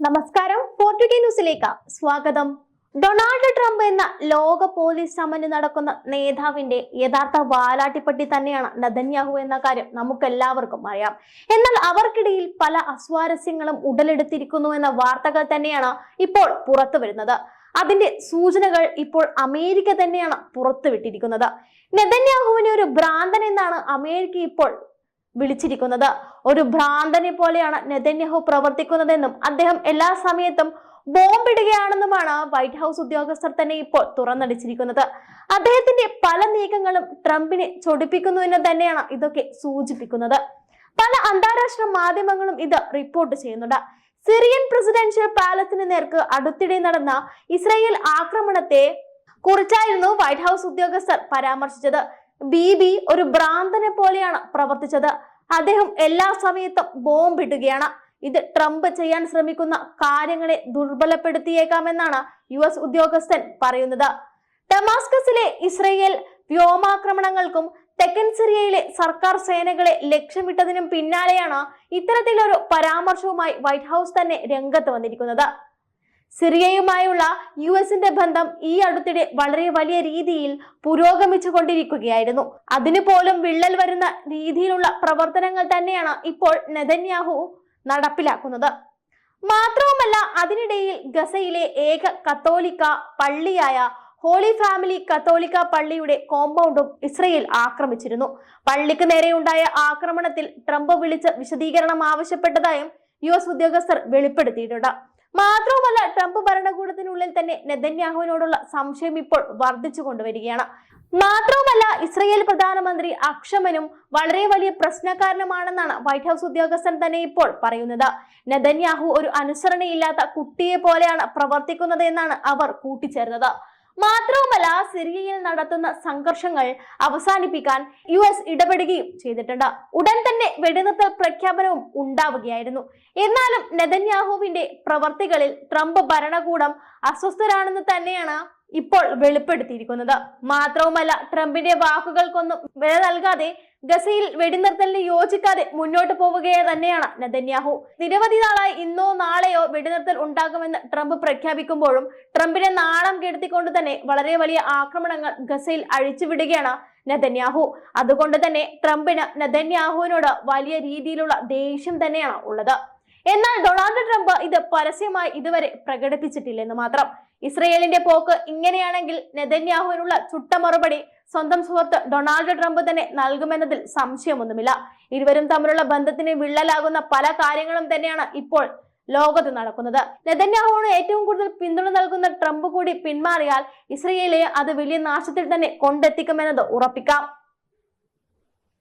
നമസ്കാരം. പോർട്ടുഗീ ന്യൂസിലേക്ക് സ്വാഗതം. ഡൊണാൾഡ് ട്രംപ് എന്ന ലോക പോലീസ് സമന് നടക്കുന്ന നേതാവിന്റെ യഥാർത്ഥ വാലാട്ടിപ്പട്ടി തന്നെയാണ് നദന്യാഹു എന്ന കാര്യം നമുക്കെല്ലാവർക്കും അറിയാം. എന്നാൽ അവർക്കിടയിൽ പല അസ്വാരസ്യങ്ങളും ഉടലെടുത്തിരിക്കുന്നു എന്ന വാർത്തകൾ തന്നെയാണ് ഇപ്പോൾ പുറത്തു വരുന്നത്. അതിന്റെ സൂചനകൾ ഇപ്പോൾ അമേരിക്ക തന്നെയാണ് പുറത്തുവിട്ടിരിക്കുന്നത്. നെതന്യാഹുവിനെ ഒരു ഭ്രാന്തൻ എന്നാണ് അമേരിക്ക ഇപ്പോൾ വിളിച്ചിരിക്കുന്നത്. ഒരു ഭ്രാന്തനെ പോലെയാണ് നെതന്യാഹു പ്രവർത്തിക്കുന്നതെന്നും അദ്ദേഹം എല്ലാ സമയത്തും ബോംബിടുകയാണെന്നുമാണ് വൈറ്റ് ഹൗസ് ഉദ്യോഗസ്ഥർ തന്നെ ഇപ്പോൾ തുറന്നടിച്ചിരിക്കുന്നത്. അദ്ദേഹത്തിന്റെ പല നീക്കങ്ങളും ട്രംപിനെ ചൊടിപ്പിക്കുന്നു എന്ന് തന്നെയാണ് ഇതൊക്കെ സൂചിപ്പിക്കുന്നത്. പല അന്താരാഷ്ട്ര മാധ്യമങ്ങളും ഇത് റിപ്പോർട്ട് ചെയ്യുന്നുണ്ട്. സിറിയൻ പ്രസിഡൻഷ്യൽ പാലസിന് നേർക്ക് അടുത്തിടെ നടന്ന ഇസ്രയേൽ ആക്രമണത്തെ കുറിച്ചായിരുന്നു വൈറ്റ് ഹൗസ് ഉദ്യോഗസ്ഥർ പരാമർശിച്ചത്. ബീബി ഒരു ഭ്രാന്തനെ പോലെയാണ് പ്രവർത്തിച്ചത്. അദ്ദേഹം എല്ലാ സമയത്തും ബോംബിടുകയാണ് ഇത് ട്രംപ് ചെയ്യാൻ ശ്രമിക്കുന്ന കാര്യങ്ങളെ ദുർബലപ്പെടുത്തിയേക്കാമെന്നാണ് യു എസ് ഉദ്യോഗസ്ഥൻ പറയുന്നത്. ഡമാസ്കസിലെ ഇസ്രയേൽ വ്യോമാക്രമണങ്ങൾക്കും തെക്കൻ സിറിയയിലെ സർക്കാർ സേനകളെ ലക്ഷ്യമിട്ടതിനും പിന്നാലെയാണ് ഇത്തരത്തിലൊരു പരാമർശവുമായി വൈറ്റ് ഹൗസ് തന്നെ രംഗത്ത് വന്നിരിക്കുന്നത്. സിറിയയുമായുള്ള യു എസിന്റെ ബന്ധം ഈ അടുത്തിടെ വളരെ വലിയ രീതിയിൽ പുരോഗമിച്ചു കൊണ്ടിരിക്കുകയായിരുന്നു അതിനു പോലും വിള്ളൽ വരുന്ന രീതിയിലുള്ള പ്രവർത്തനങ്ങൾ തന്നെയാണ് ഇപ്പോൾ നെതന്യാഹു നടപ്പിലാക്കുന്നത്. മാത്രവുമല്ല അതിനിടയിൽ ഗസയിലെ ഏക കത്തോലിക്ക പള്ളിയായ ഹോളി ഫാമിലി കത്തോലിക്ക പള്ളിയുടെ കോമ്പൗണ്ടും ഇസ്രയേൽ ആക്രമിച്ചിരുന്നു. പള്ളിക്ക് നേരെയുണ്ടായ ആക്രമണത്തിൽ ട്രംപ് വിളിച്ച് വിശദീകരണം ആവശ്യപ്പെട്ടതായും യു എസ് ഉദ്യോഗസ്ഥർ വെളിപ്പെടുത്തിയിട്ടുണ്ട്. മാത്രവുമല്ല ട്രംപ് ഭരണകൂടത്തിനുള്ളിൽ തന്നെ നെതന്യാഹുവിനോടുള്ള സംശയം ഇപ്പോൾ വർദ്ധിച്ചു കൊണ്ടുവരികയാണ്. മാത്രവുമല്ല ഇസ്രയേൽ പ്രധാനമന്ത്രി അക്ഷമനും വളരെ വലിയ പ്രശ്നക്കാരനുമാണെന്നാണ് വൈറ്റ് ഹൗസ് ഉദ്യോഗസ്ഥൻ തന്നെ ഇപ്പോൾ പറയുന്നത്. നെതന്യാഹു ഒരു അനുസരണയില്ലാത്ത കുട്ടിയെ പോലെയാണ് പ്രവർത്തിക്കുന്നത് എന്നാണ് അവർ കൂട്ടിച്ചേർന്നത്. മാത്രവുമല്ല സിറിയയിൽ നടത്തുന്ന സംഘർഷങ്ങൾ അവസാനിപ്പിക്കാൻ യു എസ് ഇടപെടുകയും ചെയ്തിട്ടുണ്ട്. ഉടൻ തന്നെ വെടിനിർത്തൽ പ്രഖ്യാപനവും ഉണ്ടാവുകയായിരുന്നു. എന്നാലും നെതന്യാഹുവിന്റെ പ്രവർത്തികളിൽ ട്രംപ് ഭരണകൂടം അസ്വസ്ഥരാണെന്ന് തന്നെയാണ് ഇപ്പോൾ വെളിപ്പെടുത്തിയിരിക്കുന്നത്. മാത്രവുമല്ല ട്രംപിന്റെ വാക്കുകൾക്കൊന്നും വില നൽകാതെ ഗസയിൽ വെടിനിർത്തലിന് യോജിക്കാതെ മുന്നോട്ട് പോവുകയെ തന്നെയാണ് നെതന്യാഹു. നിരവധി നാളായി ഇന്നോ നാളെയോ വെടിനിർത്തൽ ഉണ്ടാകുമെന്ന് ട്രംപ് പ്രഖ്യാപിക്കുമ്പോഴും ട്രംപിനെ നാണം കെടുത്തിക്കൊണ്ട് തന്നെ വളരെ വലിയ ആക്രമണങ്ങൾ ഗസയിൽ അഴിച്ചുവിടുകയാണ് നെതന്യാഹു. അതുകൊണ്ട് തന്നെ ട്രംപിന് നെതന്യാഹുവിനോട് വലിയ രീതിയിലുള്ള ദേഷ്യം തന്നെയാണ് ഉള്ളത്. എന്നാൽ ഡൊണാൾഡ് ട്രംപ് ഇത് പരസ്യമായി ഇതുവരെ പ്രകടിപ്പിച്ചിട്ടില്ലെന്ന് മാത്രം. ഇസ്രയേലിന്റെ പോക്ക് ഇങ്ങനെയാണെങ്കിൽ നെതന്യാഹുവിനുള്ള ചുട്ട മറുപടി സ്വന്തം സുഹൃത്ത് ഡൊണാൾഡ് ട്രംപ് തന്നെ നൽകുമെന്നതിൽ സംശയമൊന്നുമില്ല. ഇരുവരും തമ്മിലുള്ള ബന്ധത്തിന് വിള്ളലാകുന്ന പല കാര്യങ്ങളും തന്നെയാണ് ഇപ്പോൾ ലോകത്ത് നടക്കുന്നത്. നെതന്യാഹുവിന് ഏറ്റവും കൂടുതൽ പിന്തുണ നൽകുന്ന ട്രംപ് കൂടി പിന്മാറിയാൽ ഇസ്രയേലിയെ അത് വലിയ നാശത്തിൽ തന്നെ കൊണ്ടെത്തിക്കുമെന്നത് ഉറപ്പിക്കാം.